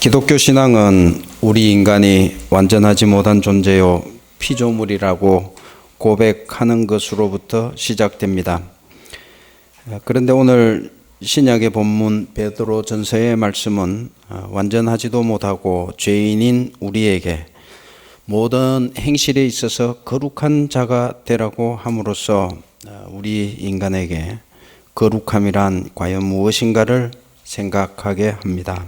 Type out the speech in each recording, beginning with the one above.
기독교 신앙은 우리 인간이 완전하지 못한 존재요 피조물이라고 고백하는 것으로부터 시작됩니다. 그런데 오늘 신약의 본문 베드로 전서의 말씀은 완전하지도 못하고 죄인인 우리에게 모든 행실에 있어서 거룩한 자가 되라고 함으로써 우리 인간에게 거룩함이란 과연 무엇인가를 생각하게 합니다.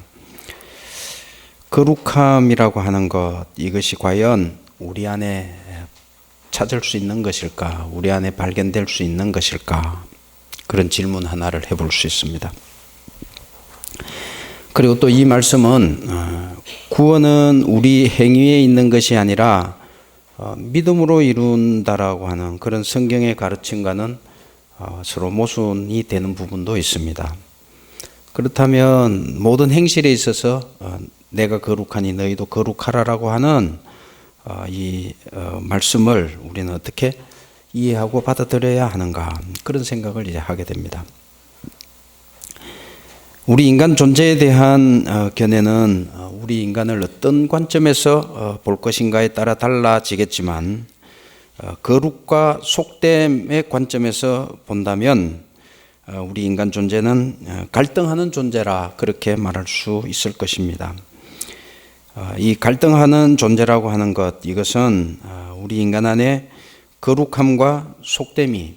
거룩함이라고 하는 것, 이것이 과연 우리 안에 찾을 수 있는 것일까? 우리 안에 발견될 수 있는 것일까? 그런 질문 하나를 해볼 수 있습니다. 그리고 또 이 말씀은 어, 구원은 우리 행위에 있는 것이 아니라 어, 믿음으로 이룬다라고 하는 그런 성경의 가르침과는 어, 서로 모순이 되는 부분도 있습니다. 그렇다면 모든 행실에 있어서 내가 거룩하니 너희도 거룩하라라고 하는 어, 이 어, 말씀을 우리는 어떻게 이해하고 받아들여야 하는가 그런 생각을 이제 하게 됩니다. 우리 인간 존재에 대한 어, 견해는 우리 인간을 어떤 관점에서 볼 것인가에 따라 달라지겠지만 거룩과 속됨의 관점에서 본다면 우리 인간 존재는 갈등하는 존재라 그렇게 말할 수 있을 것입니다. 아, 이 갈등하는 존재라고 하는 것 이것은 아, 우리 인간 안에 거룩함과 속됨이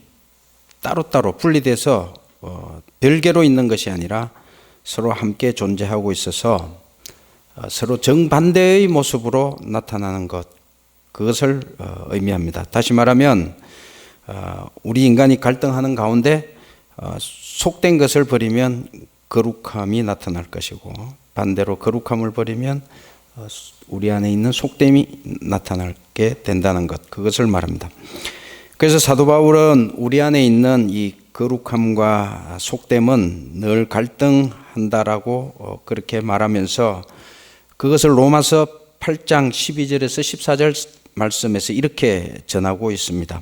따로따로 분리돼서 어, 별개로 있는 것이 아니라 서로 함께 존재하고 있어서 어, 서로 정반대의 모습으로 나타나는 것 그것을 어, 의미합니다. 다시 말하면 우리 인간이 갈등하는 가운데 속된 것을 버리면 거룩함이 나타날 것이고 반대로 거룩함을 버리면 어, 우리 안에 있는 속됨이 나타나게 된다는 것, 그것을 말합니다. 그래서 사도 바울은 우리 안에 있는 이 거룩함과 속됨은 늘 갈등한다라고 어, 그렇게 말하면서 그것을 로마서 8장 12절에서 14절 말씀에서 이렇게 전하고 있습니다.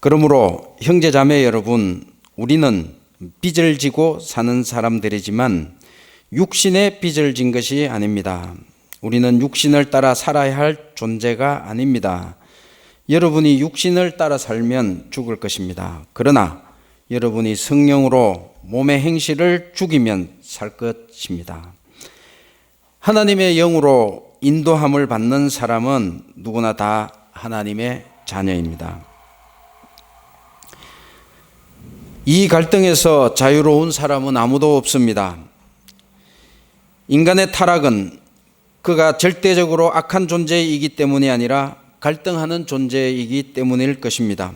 그러므로 형제 자매 여러분, 우리는 빚을 지고 사는 사람들이지만 육신의 빚을 진 것이 아닙니다. 우리는 육신을 따라 살아야 할 존재가 아닙니다. 여러분이 육신을 따라 살면 죽을 것입니다. 그러나 여러분이 성령으로 몸의 행실을 죽이면 살 것입니다. 하나님의 영으로 인도함을 받는 사람은 누구나 다 하나님의 자녀입니다. 이 갈등에서 자유로운 사람은 아무도 없습니다. 인간의 타락은 그가 절대적으로 악한 존재이기 때문이 아니라 갈등하는 존재이기 때문일 것입니다.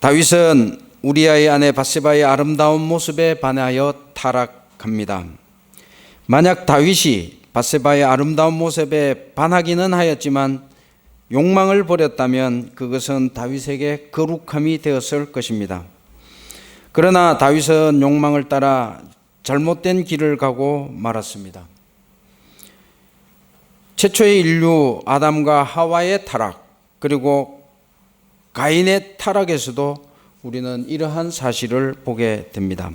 다윗은 우리아의 아내 바세바의 아름다운 모습에 반하여 타락합니다. 만약 다윗이 바세바의 아름다운 모습에 반하기는 하였지만 욕망을 버렸다면 그것은 다윗에게 거룩함이 되었을 것입니다. 그러나 다윗은 욕망을 따라 잘못된 길을 가고 말았습니다. 최초의 인류 아담과 하와의 타락 그리고 가인의 타락에서도 우리는 이러한 사실을 보게 됩니다.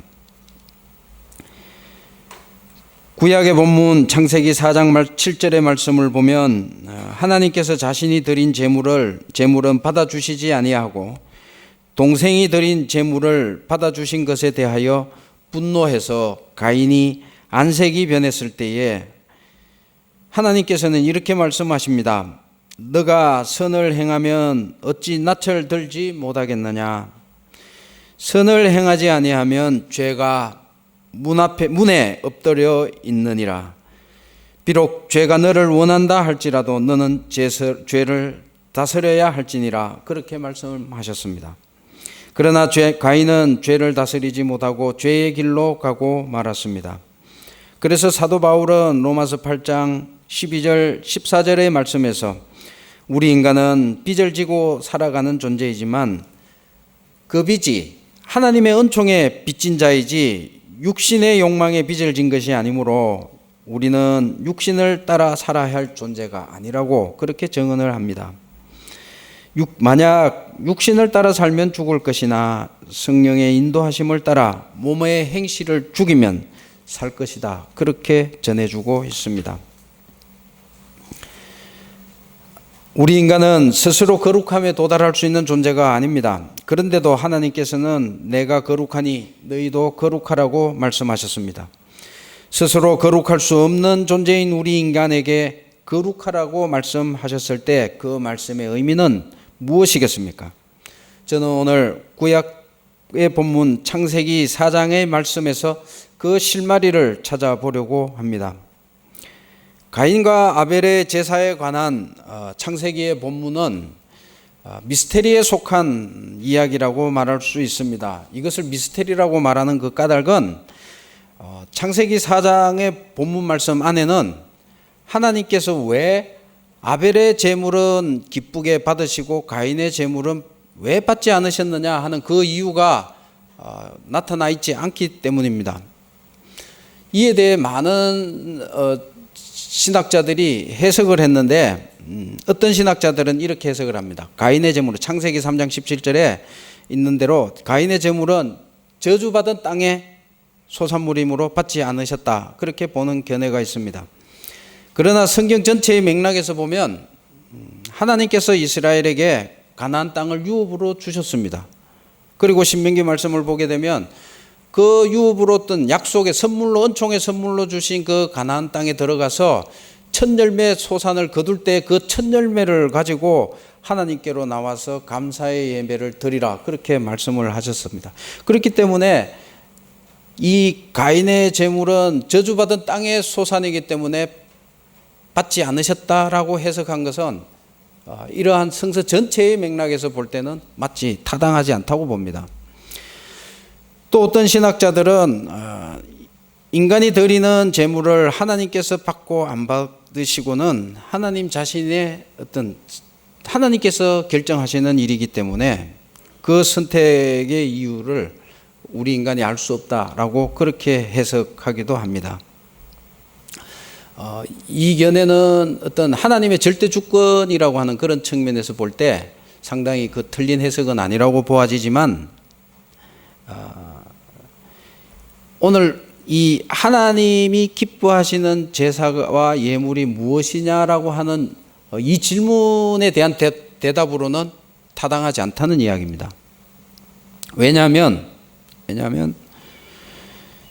구약의 본문 창세기 4장 7절의 말씀을 보면 어, 하나님께서 자신이 드린 제물을 제물은 받아 주시지 아니하고 동생이 드린 제물을 받아 주신 것에 대하여 분노해서 가인이 안색이 변했을 때에 하나님께서는 이렇게 말씀하십니다. 너가 선을 행하면 어찌 낯을 들지 못하겠느냐? 선을 행하지 아니하면 죄가 문 앞에 문에 엎드려 있느니라. 비록 죄가 너를 원한다 할지라도 너는 죄를 다스려야 할지니라. 그렇게 말씀하셨습니다. 그러나 죄, 가인은 죄를 다스리지 못하고 죄의 길로 가고 말았습니다. 그래서 사도 바울은 로마서 8장 12절 14절의 말씀에서 우리 인간은 빚을 지고 살아가는 존재이지만 그 빚이 하나님의 은총에 빚진 자이지 육신의 욕망에 빚을 진 것이 아니므로 우리는 육신을 따라 살아야 할 존재가 아니라고 그렇게 정언을 합니다. 육, 만약 육신을 따라 살면 죽을 것이나 성령의 인도하심을 따라 몸의 행실을 죽이면 살 것이다. 그렇게 전해주고 있습니다. 우리 인간은 스스로 거룩함에 도달할 수 있는 존재가 아닙니다. 그런데도 하나님께서는 내가 거룩하니 너희도 거룩하라고 말씀하셨습니다. 스스로 거룩할 수 없는 존재인 우리 인간에게 거룩하라고 말씀하셨을 때 그 말씀의 의미는 무엇이겠습니까? 저는 오늘 구약의 본문 창세기 4장의 말씀에서 그 실마리를 찾아보려고 합니다. 가인과 아벨의 제사에 관한 어, 창세기의 본문은 어, 미스테리에 속한 이야기라고 말할 수 있습니다. 이것을 미스테리라고 말하는 그 까닭은 어, 창세기 4장의 본문 말씀 안에는 하나님께서 왜 아벨의 제물은 기쁘게 받으시고 가인의 제물은 왜 받지 않으셨느냐 하는 그 이유가 나타나 있지 않기 때문입니다. 이에 대해 많은 신학자들이 해석을 했는데 음, 어떤 신학자들은 이렇게 해석을 합니다. 가인의 제물은 창세기 3장 17절에 있는 대로 가인의 제물은 저주받은 땅의 소산물임으로 받지 않으셨다. 그렇게 보는 견해가 있습니다. 그러나 성경 전체의 맥락에서 보면 음, 하나님께서 이스라엘에게 가나안 땅을 유업으로 주셨습니다. 그리고 신명기 말씀을 보게 되면 그 유업으로 어떤 약속의 선물로 은총의 선물로 주신 그 가나안 땅에 들어가서 첫 열매 소산을 거둘 때 그 첫 열매를 가지고 하나님께로 나와서 감사의 예배를 드리라 그렇게 말씀을 하셨습니다. 그렇기 때문에 이 가인의 재물은 저주받은 땅의 소산이기 때문에 받지 않으셨다라고 해석한 것은 어, 이러한 성서 전체의 맥락에서 볼 때는 맞지 타당하지 않다고 봅니다. 또 어떤 신학자들은 어, 인간이 드리는 재물을 하나님께서 받고 안 받으시고는 하나님 자신의 어떤 하나님께서 결정하시는 일이기 때문에 그 선택의 이유를 우리 인간이 알 수 없다라고 그렇게 해석하기도 합니다. 어, 이 견해는 어떤 하나님의 절대 주권이라고 하는 그런 측면에서 볼 때 상당히 그 틀린 해석은 아니라고 보아지지만 어, 오늘 이 하나님이 기뻐하시는 제사와 예물이 무엇이냐라고 하는 어, 이 질문에 대한 대, 답으로는 타당하지 않다는 이야기입니다. 왜냐하면 왜냐하면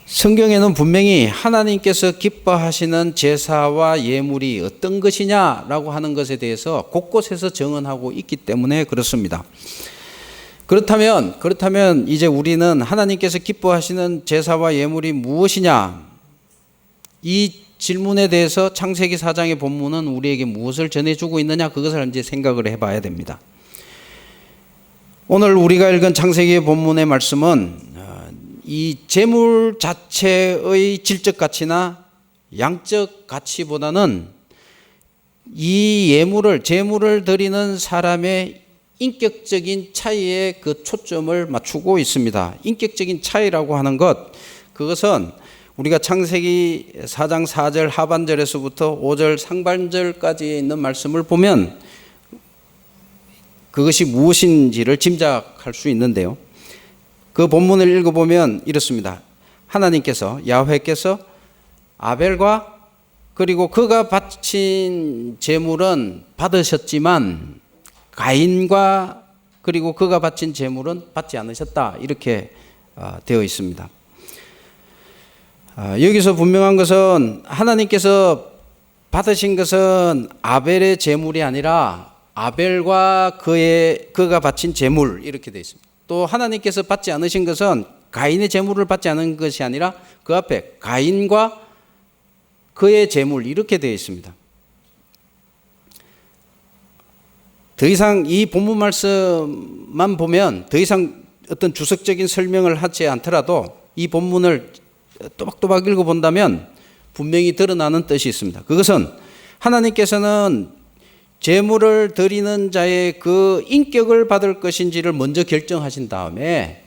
성경에는 분명히 하나님께서 기뻐하시는 제사와 예물이 어떤 것이냐라고 하는 것에 대해서 곳곳에서 정언하고 있기 때문에 그렇습니다. 그렇다면 그렇다면 이제 우리는 하나님께서 기뻐하시는 제사와 예물이 무엇이냐? 이 질문에 대해서 창세기 4장의 본문은 우리에게 무엇을 전해주고 있느냐 그것을 이제 생각을 해봐야 됩니다. 오늘 우리가 읽은 창세기의 본문의 말씀은 어, 이 재물 자체의 질적 가치나 양적 가치보다는 이 예물을 재물을 드리는 사람의 인격적인 차이에 그 초점을 맞추고 있습니다. 인격적인 차이라고 하는 것, 그것은 우리가 창세기 4장 4절 하반절에서부터 5절 상반절까지 있는 말씀을 보면 그것이 무엇인지를 짐작할 수 있는데요. 그 본문을 읽어보면 이렇습니다. 하나님께서, 야훼께서 아벨과 그리고 그가 바친 제물은 받으셨지만 가인과 그리고 그가 바친 제물은 받지 않으셨다. 이렇게 아, 되어 있습니다. 아, 여기서 분명한 것은 하나님께서 받으신 것은 아벨의 제물이 아니라 아벨과 그의 그가 바친 제물 이렇게 되어 있습니다. 또 하나님께서 받지 않으신 것은 가인의 제물을 받지 않은 것이 아니라 그 앞에 가인과 그의 제물 이렇게 되어 있습니다. 더 이상 이 본문 말씀만 보면 더 이상 어떤 주석적인 설명을 하지 않더라도 이 본문을 또박또박 읽어본다면 분명히 드러나는 뜻이 있습니다. 그것은 하나님께서는 재물을 드리는 자의 그 인격을 받을 것인지를 먼저 결정하신 다음에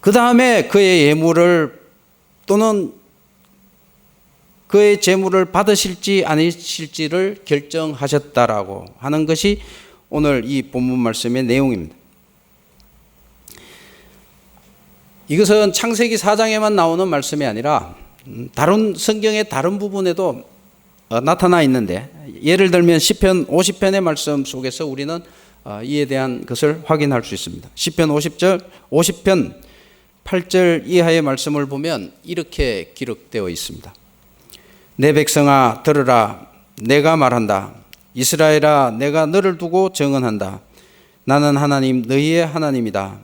그 다음에 그의 예물을 또는 그의 재물을 받으실지 아니실지를 결정하셨다라고 하는 것이 오늘 이 본문 말씀의 내용입니다. 이것은 창세기 4장에만 나오는 말씀이 아니라 음, 다른 성경의 다른 부분에도 어, 나타나 있는데 예를 들면 시편 50편의 말씀 속에서 우리는 어, 이에 대한 것을 확인할 수 있습니다. 시편 50절 50편 8절 이하의 말씀을 보면 이렇게 기록되어 있습니다. 내 백성아 들으라. 내가 말한다. 이스라엘아 내가 너를 두고 정언한다. 나는 하나님 너희의 하나님이다.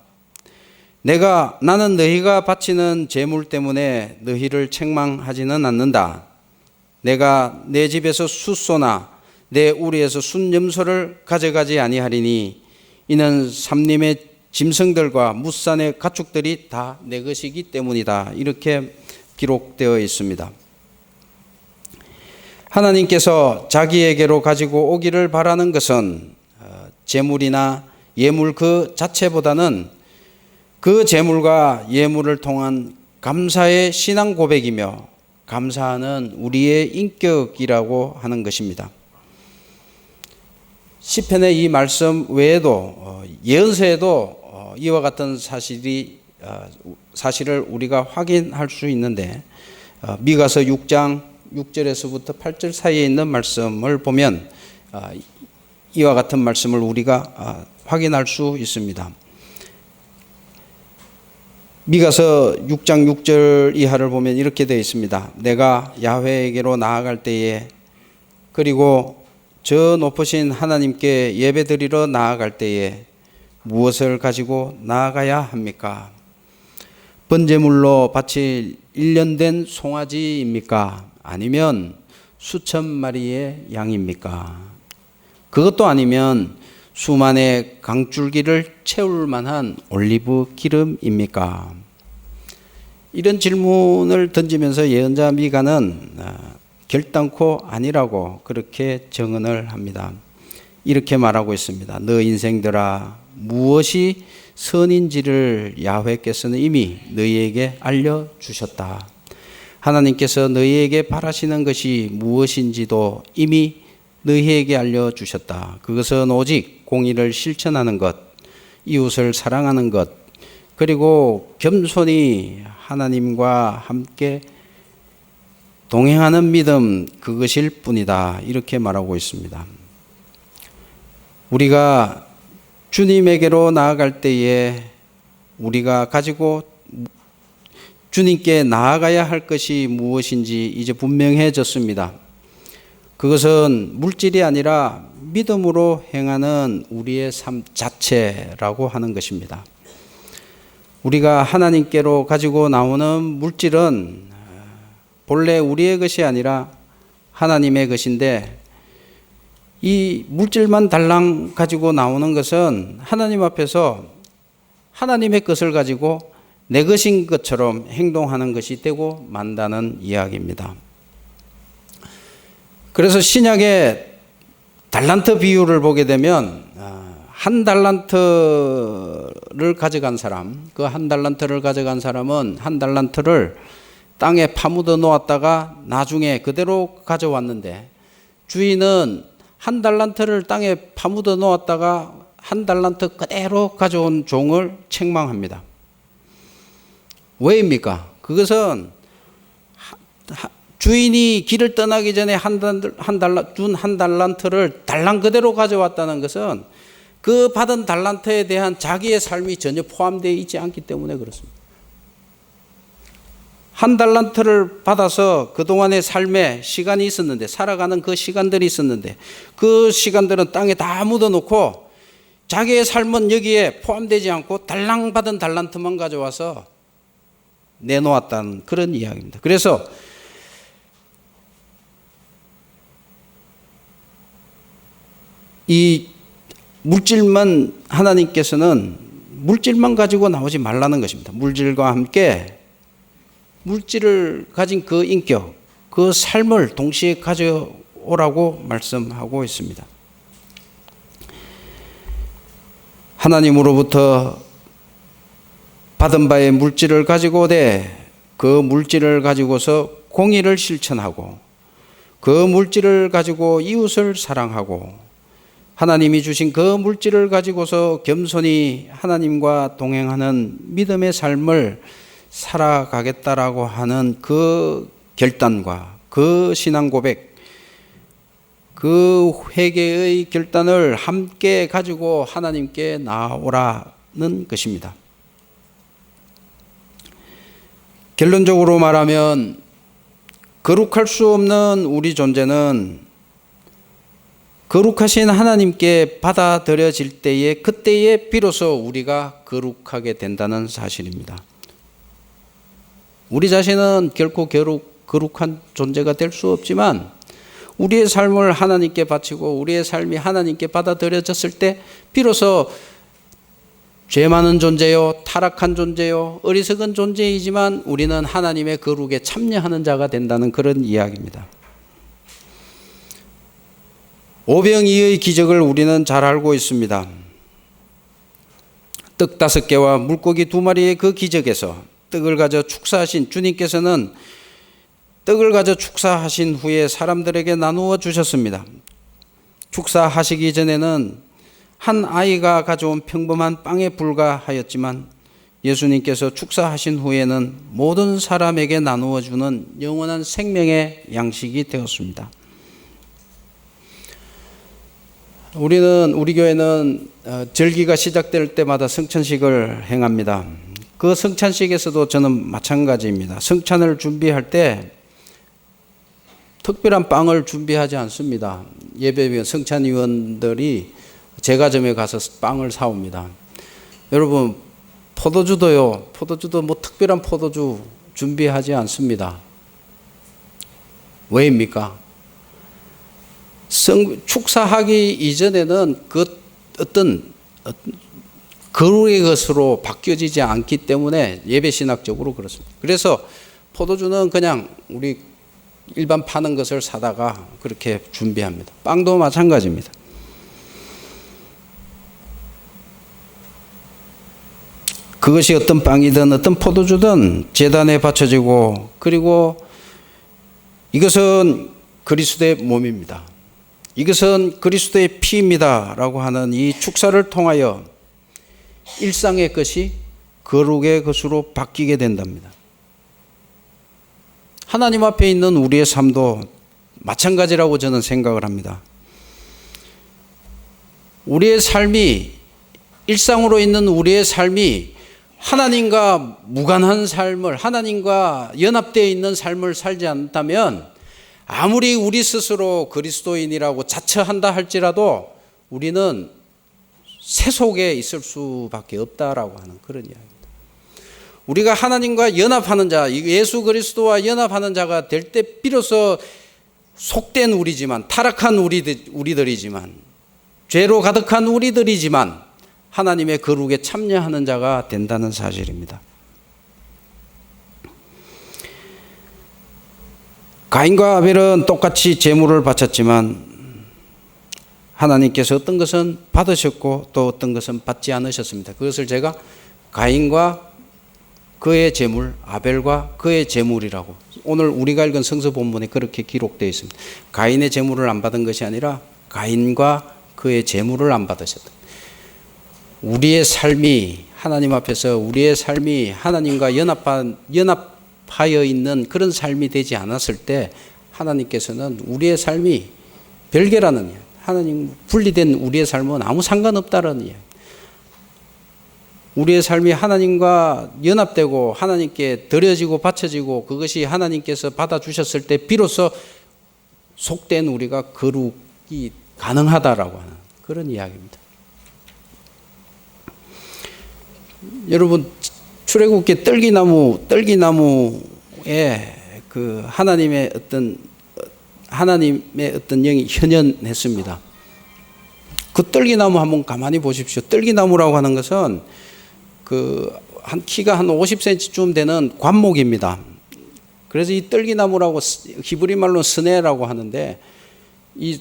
내가 나는 너희가 바치는 재물 때문에 너희를 책망하지는 않는다 내가 내 집에서 숫소나 내 우리에서 순염소를 가져가지 아니하리니 이는 삼림의 짐승들과 무산의 가축들이 다 내 것이기 때문이다 이렇게 기록되어 있습니다. 하나님께서 자기에게로 가지고 오기를 바라는 것은 어, 재물이나 예물 그 자체보다는 그 재물과 예물을 통한 감사의 신앙 고백이며 감사하는 우리의 인격이라고 하는 것입니다. 시편의 이 말씀 외에도 어, 예언서에도 어, 이와 같은 사실이 사실을 우리가 확인할 수 있는데 미가서 6장 6절에서부터 8절 사이에 있는 말씀을 보면 아, 이와 같은 말씀을 우리가 아, 확인할 수 있습니다. 미가서 6장 6절 이하를 보면 이렇게 되어 있습니다. 내가 야훼에게로 나아갈 때에 그리고 저 높으신 하나님께 예배드리러 나아갈 때에 무엇을 가지고 나아가야 합니까? 번제물로 바칠 1년 된 송아지입니까? 아니면 수천 마리의 양입니까? 그것도 아니면 수만의 강줄기를 채울 만한 올리브 기름입니까? 이런 질문을 던지면서 예언자 미가는 아, 결단코 아니라고 그렇게 정언을 합니다. 이렇게 말하고 있습니다. 너 인생들아 무엇이 선인지를 야훼께서는 이미 너희에게 알려 주셨다. 하나님께서 너희에게 바라시는 것이 무엇인지도 이미 너희에게 알려 주셨다. 그것은 오직 공의를 실천하는 것, 이웃을 사랑하는 것, 그리고 겸손히 하나님과 함께 동행하는 믿음 그것일 뿐이다. 이렇게 말하고 있습니다. 우리가 주님에게로 나아갈 때에 우리가 가지고 주님께 나아가야 할 것이 무엇인지 이제 분명해졌습니다. 그것은 물질이 아니라 믿음으로 행하는 우리의 삶 자체라고 하는 것입니다. 우리가 하나님께로 가지고 나오는 물질은 본래 우리의 것이 아니라 하나님의 것인데 이 물질만 달랑 가지고 나오는 것은 하나님 앞에서 하나님의 것을 가지고 내 것인 것처럼 행동하는 것이 되고 만다는 이야기입니다. 그래서 신약의 달란트 비유를 보게 되면 아, 한 달란트를 가져간 사람, 그 한 달란트를 가져간 사람은 한 달란트를 땅에 파묻어 놓았다가 나중에 그대로 가져왔는데 주인은 한 달란트를 땅에 파묻어 놓았다가 한 달란트 그대로 가져온 종을 책망합니다. 왜입니까? 그것은 주인이 길을 떠나기 전에 한, 한 달란, 준한 달란트를 달랑 그대로 가져왔다는 것은 그 받은 달란트에 대한 자기의 삶이 전혀 포함되어 있지 않기 때문에 그렇습니다. 한 달란트를 받아서 그동안의 삶에 시간이 있었는데, 살아가는 그 시간들이 있었는데, 그 시간들은 땅에 다 묻어놓고 자기의 삶은 여기에 포함되지 않고 달랑 받은 달란트만 가져와서 내놓았다는 그런 이야기입니다. 그래서 이 물질만 하나님께서는 물질만 가지고 나오지 말라는 것입니다. 물질과 함께 물질을 가진 그 인격, 그 삶을 동시에 가져오라고 말씀하고 있습니다. 하나님으로부터 받은 바의 물질을 가지고 오되 그 물질을 가지고서 공의를 실천하고 그 물질을 가지고 이웃을 사랑하고 하나님이 주신 그 물질을 가지고서 겸손히 하나님과 동행하는 믿음의 삶을 살아가겠다라고 하는 그 결단과 그 신앙 고백, 그 회개의 결단을 함께 가지고 하나님께 나오라는 것입니다. 결론적으로 말하면 거룩할 수 없는 우리 존재는 거룩하신 하나님께 받아들여질 때에 그때에 비로소 우리가 거룩하게 된다는 사실입니다. 우리 자신은 결코 거룩, 거룩한 존재가 될 수 없지만 우리의 삶을 하나님께 바치고 우리의 삶이 하나님께 받아들여졌을 때 비로소 죄 많은 존재요, 타락한 존재요, 어리석은 존재이지만 우리는 하나님의 거룩에 참여하는 자가 된다는 그런 이야기입니다. 오병이의 기적을 우리는 잘 알고 있습니다. 떡 다섯 개와 물고기 두 마리의 그 기적에서 떡을 가져 축사하신 주님께서는 떡을 가져 축사하신 후에 사람들에게 나누어 주셨습니다. 축사하시기 전에는 한 아이가 가져온 평범한 빵에 불과하였지만 예수님께서 축사하신 후에는 모든 사람에게 나누어 주는 영원한 생명의 양식이 되었습니다. 우리는 우리 교회는 어, 절기가 시작될 때마다 성찬식을 행합니다. 그 성찬식에서도 저는 마찬가지입니다. 성찬을 준비할 때 특별한 빵을 준비하지 않습니다. 예배위원 성찬위원들이 제과점에 가서 빵을 사옵니다. 여러분 포도주도요. 포도주도 뭐 특별한 포도주 준비하지 않습니다. 왜입니까? 성, 축사하기 이전에는 그 어떤 거룩의 것으로 바뀌어지지 않기 때문에 예배 신학적으로 그렇습니다. 그래서 포도주는 그냥 우리 일반 파는 것을 사다가 그렇게 준비합니다. 빵도 마찬가지입니다. 그것이 어떤 빵이든 어떤 포도주든 재단에 바쳐지고 그리고 이것은 그리스도의 몸입니다. 이것은 그리스도의 피입니다라고 하는 이 축사를 통하여 일상의 것이 거룩의 것으로 바뀌게 된답니다. 하나님 앞에 있는 우리의 삶도 마찬가지라고 저는 생각을 합니다. 우리의 삶이 일상으로 있는 우리의 삶이 하나님과 무관한 삶을 하나님과 연합되어 있는 삶을 살지 않다면 아무리 우리 스스로 그리스도인이라고 자처한다 할지라도 우리는 세속에 있을 수밖에 없다라고 하는 그런 이야기입니다. 우리가 하나님과 연합하는 자, 예수 그리스도와 연합하는 자가 될 때 비로소 속된 우리지만 타락한 우리들, 우리들이지만 죄로 가득한 우리들이지만 하나님의 거룩에 참여하는 자가 된다는 사실입니다. 가인과 아벨은 똑같이 제물을 바쳤지만 하나님께서 어떤 것은 받으셨고 또 어떤 것은 받지 않으셨습니다. 그것을 제가 가인과 그의 제물, 아벨과 그의 제물이라고 오늘 우리가 읽은 성서 본문에 그렇게 기록되어 있습니다. 가인의 제물을 안 받은 것이 아니라 가인과 그의 제물을 안 받으셨다. 우리의 삶이 하나님 앞에서 우리의 삶이 하나님과 연합한 연합 하여 있는 그런 삶이 되지 않았을 때 하나님께서는 우리의 삶이 별개라는 이야기. 하나님 분리된 우리의 삶은 아무 상관없다는 이야기. 우리의 삶이 하나님과 연합되고 하나님께 드려지고 바쳐지고 그것이 하나님께서 받아주셨을 때 비로소 속된 우리가 거룩이 가능하다라고 하는 그런 이야기입니다. 여러분 출애굽기 떨기나무 떨기나무에 그 하나님의 어떤 하나님의 어떤 영이 현현했습니다. 그 떨기나무 한번 가만히 보십시오. 떨기나무라고 하는 것은 그 한 키가 한 50cm쯤 되는 관목입니다. 그래서 이 떨기나무라고 히브리 말로 스네라고 하는데 이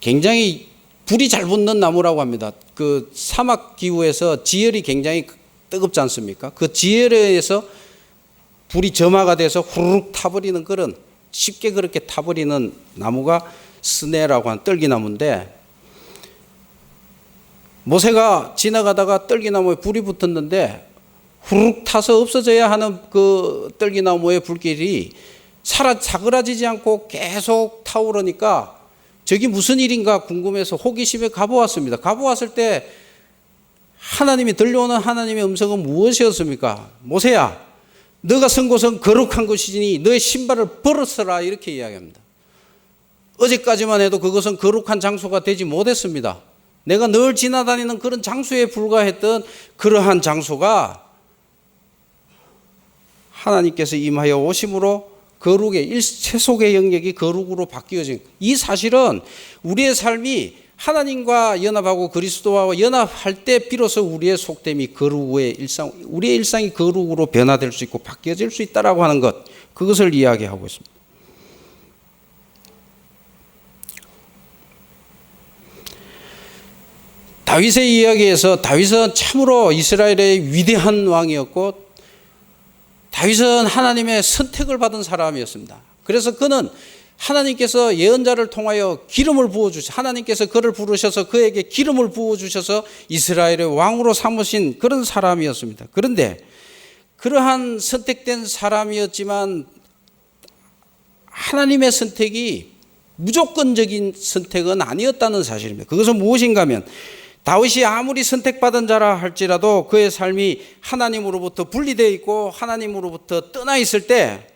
굉장히 불이 잘 붙는 나무라고 합니다. 그 사막 기후에서 지열이 굉장히 뜨겁지 않습니까? 그 지열에서 불이 점화가 돼서 후루룩 타버리는 그런 쉽게 그렇게 타버리는 나무가 스네라고 하는 떨기나무인데 모세가 지나가다가 떨기나무에 불이 붙었는데 후룩 타서 없어져야 하는 그 떨기나무의 불길이 살아 사그라지지 않고 계속 타오르니까 저기 무슨 일인가 궁금해서 호기심에 가보았습니다. 가보았을 때 하나님이 들려오는 하나님의 음성은 무엇이었습니까? 모세야, 너가 선 곳은 거룩한 곳이니 너의 신발을 벗어라 이렇게 이야기합니다. 어제까지만 해도 그것은 거룩한 장소가 되지 못했습니다. 내가 늘 지나다니는 그런 장소에 불과했던 그러한 장소가 하나님께서 임하여 오심으로 거룩의 일체속의 영역이 거룩으로 바뀌어진 이 사실은 우리의 삶이 하나님과 연합하고 그리스도와 연합할 때 비로소 우리의 속됨이 거룩의 일상 우리의 일상이 거룩으로 변화될 수 있고 바뀌어질 수 있다라고 하는 것 그것을 이야기하고 있습니다. 다윗의 이야기에서 다윗은 참으로 이스라엘의 위대한 왕이었고 다윗은 하나님의 선택을 받은 사람이었습니다. 그래서 그는 하나님께서 예언자를 통하여 기름을 부어 주셔 하나님께서 그를 부르셔서 그에게 기름을 부어 주셔서 이스라엘의 왕으로 삼으신 그런 사람이었습니다. 그런데 그러한 선택된 사람이었지만 하나님의 선택이 무조건적인 선택은 아니었다는 사실입니다. 그것은 무엇인가 하면 다윗이 아무리 선택받은 자라 할지라도 그의 삶이 하나님으로부터 분리되어 있고 하나님으로부터 떠나 있을 때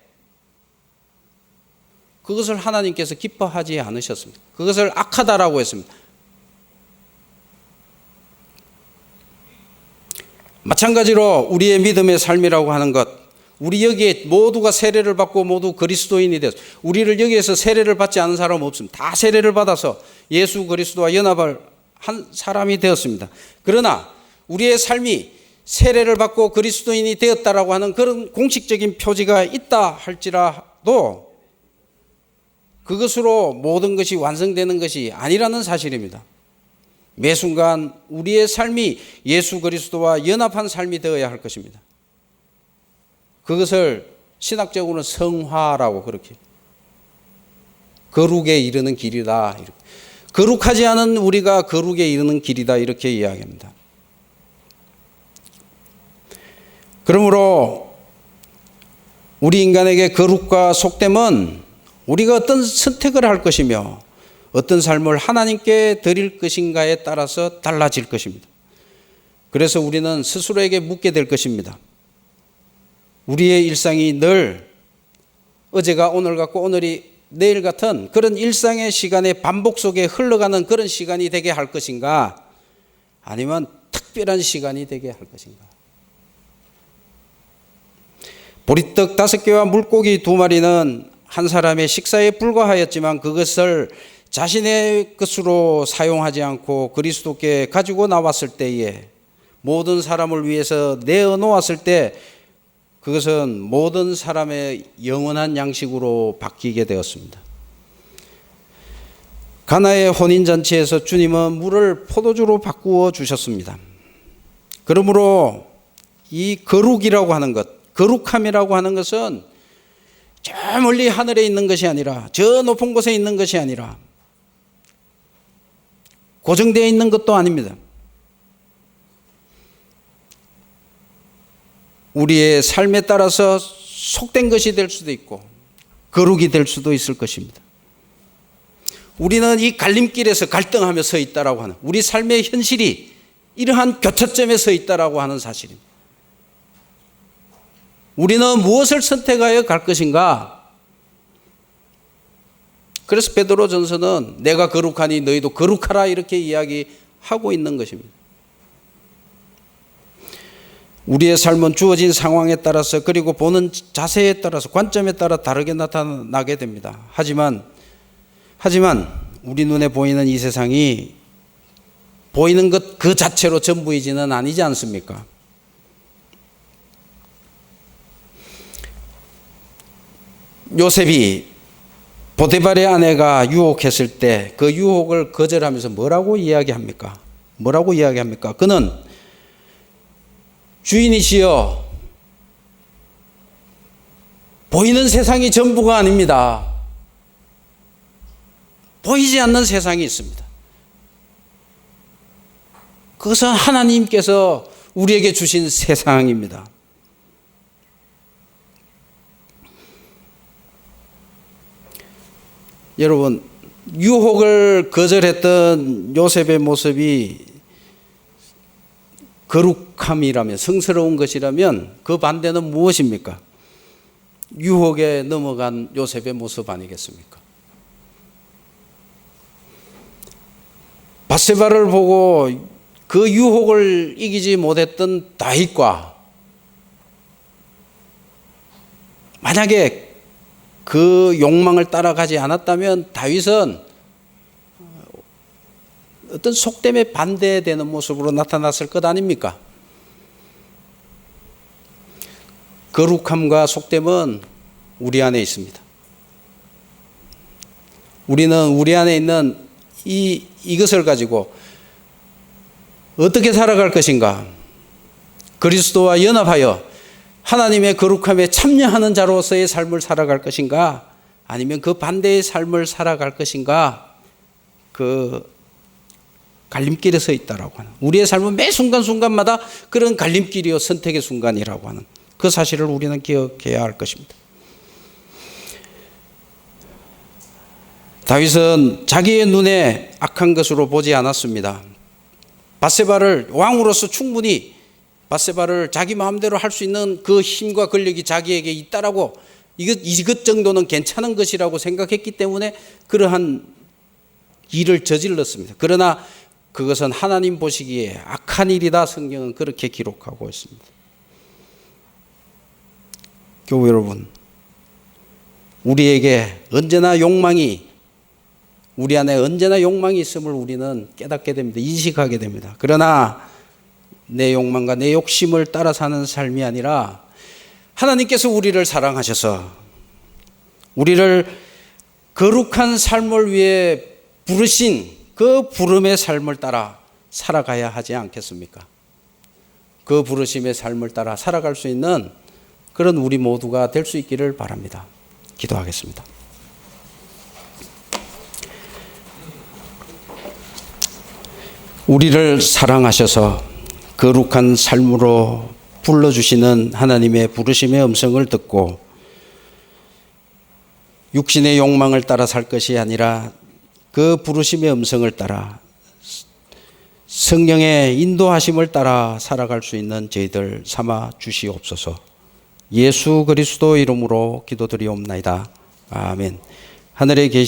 그것을 하나님께서 기뻐하지 않으셨습니다. 그것을 악하다라고 했습니다. 마찬가지로 우리의 믿음의 삶이라고 하는 것, 우리 여기에 모두가 세례를 받고 모두 그리스도인이 되어 우리를 여기에서 세례를 받지 않은 사람 없습니다. 다 세례를 받아서 예수 그리스도와 연합을 한 사람이 되었습니다. 그러나 우리의 삶이 세례를 받고 그리스도인이 되었다라고 하는 그런 공식적인 표지가 있다 할지라도 그것으로 모든 것이 완성되는 것이 아니라는 사실입니다. 매 순간 우리의 삶이 예수 그리스도와 연합한 삶이 되어야 할 것입니다. 그것을 신학적으로는 성화라고 그렇게 거룩에 이르는 길이다. 이렇게. 거룩하지 않은 우리가 거룩에 이르는 길이다 이렇게 이야기합니다. 그러므로 우리 인간에게 거룩과 속됨은 우리가 어떤 선택을 할 것이며 어떤 삶을 하나님께 드릴 것인가에 따라서 달라질 것입니다. 그래서 우리는 스스로에게 묻게 될 것입니다. 우리의 일상이 늘 어제가 오늘 같고 오늘이 내일 같은 그런 일상의 시간의 반복 속에 흘러가는 그런 시간이 되게 할 것인가? 아니면 특별한 시간이 되게 할 것인가? 보리떡 다섯 개와 물고기 두 마리는 한 사람의 식사에 불과하였지만 그것을 자신의 것으로 사용하지 않고 그리스도께 가지고 나왔을 때에 모든 사람을 위해서 내어 놓았을 때 그것은 모든 사람의 영원한 양식으로 바뀌게 되었습니다. 가나의 혼인 잔치에서 주님은 물을 포도주로 바꾸어 주셨습니다. 그러므로 이 거룩이라고 하는 것, 거룩함이라고 하는 것은 저 멀리 하늘에 있는 것이 아니라 저 높은 곳에 있는 것이 아니라 고정되어 있는 것도 아닙니다. 우리의 삶에 따라서 속된 것이 될 수도 있고 거룩이 될 수도 있을 것입니다. 우리는 이 갈림길에서 갈등하며 서 있다라고 하는 우리 삶의 현실이 이러한 교차점에 서 있다라고 하는 사실입니다. 우리는 무엇을 선택하여 갈 것인가? 그래서 베드로 전서는 내가 거룩하니 너희도 거룩하라 이렇게 이야기하고 있는 것입니다. 우리의 삶은 주어진 상황에 따라서 그리고 보는 자세에 따라서 관점에 따라 다르게 나타나게 됩니다. 하지만 하지만 우리 눈에 보이는 이 세상이 보이는 것 그 자체로 전부이지는 아니지 않습니까? 요셉이 보데발의 아내가 유혹했을 때 그 유혹을 거절하면서 뭐라고 이야기합니까? 뭐라고 이야기합니까? 그는 주인이시여 보이는 세상이 전부가 아닙니다. 보이지 않는 세상이 있습니다. 그것은 하나님께서 우리에게 주신 세상입니다. 여러분, 유혹을 거절했던 요셉의 모습이 거룩함이라면, 성스러운 것이라면 그 반대는 무엇입니까? 유혹에 넘어간 요셉의 모습 아니겠습니까? 바세바를 보고 그 유혹을 이기지 못했던 다윗과 만약에 그 욕망을 따라가지 않았다면 다윗은 어떤 속됨에 반대되는 모습으로 나타났을 것 아닙니까? 거룩함과 속됨은 우리 안에 있습니다. 우리는 우리 안에 있는 이, 이것을 가지고 어떻게 살아갈 것인가? 그리스도와 연합하여 하나님의 거룩함에 참여하는 자로서의 삶을 살아갈 것인가? 아니면 그 반대의 삶을 살아갈 것인가? 그 갈림길에 서 있다라고 하는 우리의 삶은 매 순간순간마다 그런 갈림길이요 선택의 순간이라고 하는 그 사실을 우리는 기억해야 할 것입니다. 다윗은 자기의 눈에 악한 것으로 보지 않았습니다. 바세바를 왕으로서 충분히 바세바를 자기 마음대로 할 수 있는 그 힘과 권력이 자기에게 있다라고 이것 이것 정도는 괜찮은 것이라고 생각했기 때문에 그러한 일을 저질렀습니다. 그러나 그것은 하나님 보시기에 악한 일이다 성경은 그렇게 기록하고 있습니다. 교회 여러분, 우리에게 언제나 욕망이 우리 안에 언제나 욕망이 있음을 우리는 깨닫게 됩니다. 인식하게 됩니다. 그러나 내 욕망과 내 욕심을 따라 사는 삶이 아니라 하나님께서 우리를 사랑하셔서 우리를 거룩한 삶을 위해 부르신 그 부름의 삶을 따라 살아가야 하지 않겠습니까? 그 부르심의 삶을 따라 살아갈 수 있는 그런 우리 모두가 될 수 있기를 바랍니다. 기도하겠습니다. 우리를 사랑하셔서 거룩한 삶으로 불러주시는 하나님의 부르심의 음성을 듣고 육신의 욕망을 따라 살 것이 아니라 그 부르심의 음성을 따라 성령의 인도하심을 따라 살아갈 수 있는 저희들 삼아 주시옵소서. 예수 그리스도 이름으로 기도드리옵나이다. 아멘. 하늘에 계시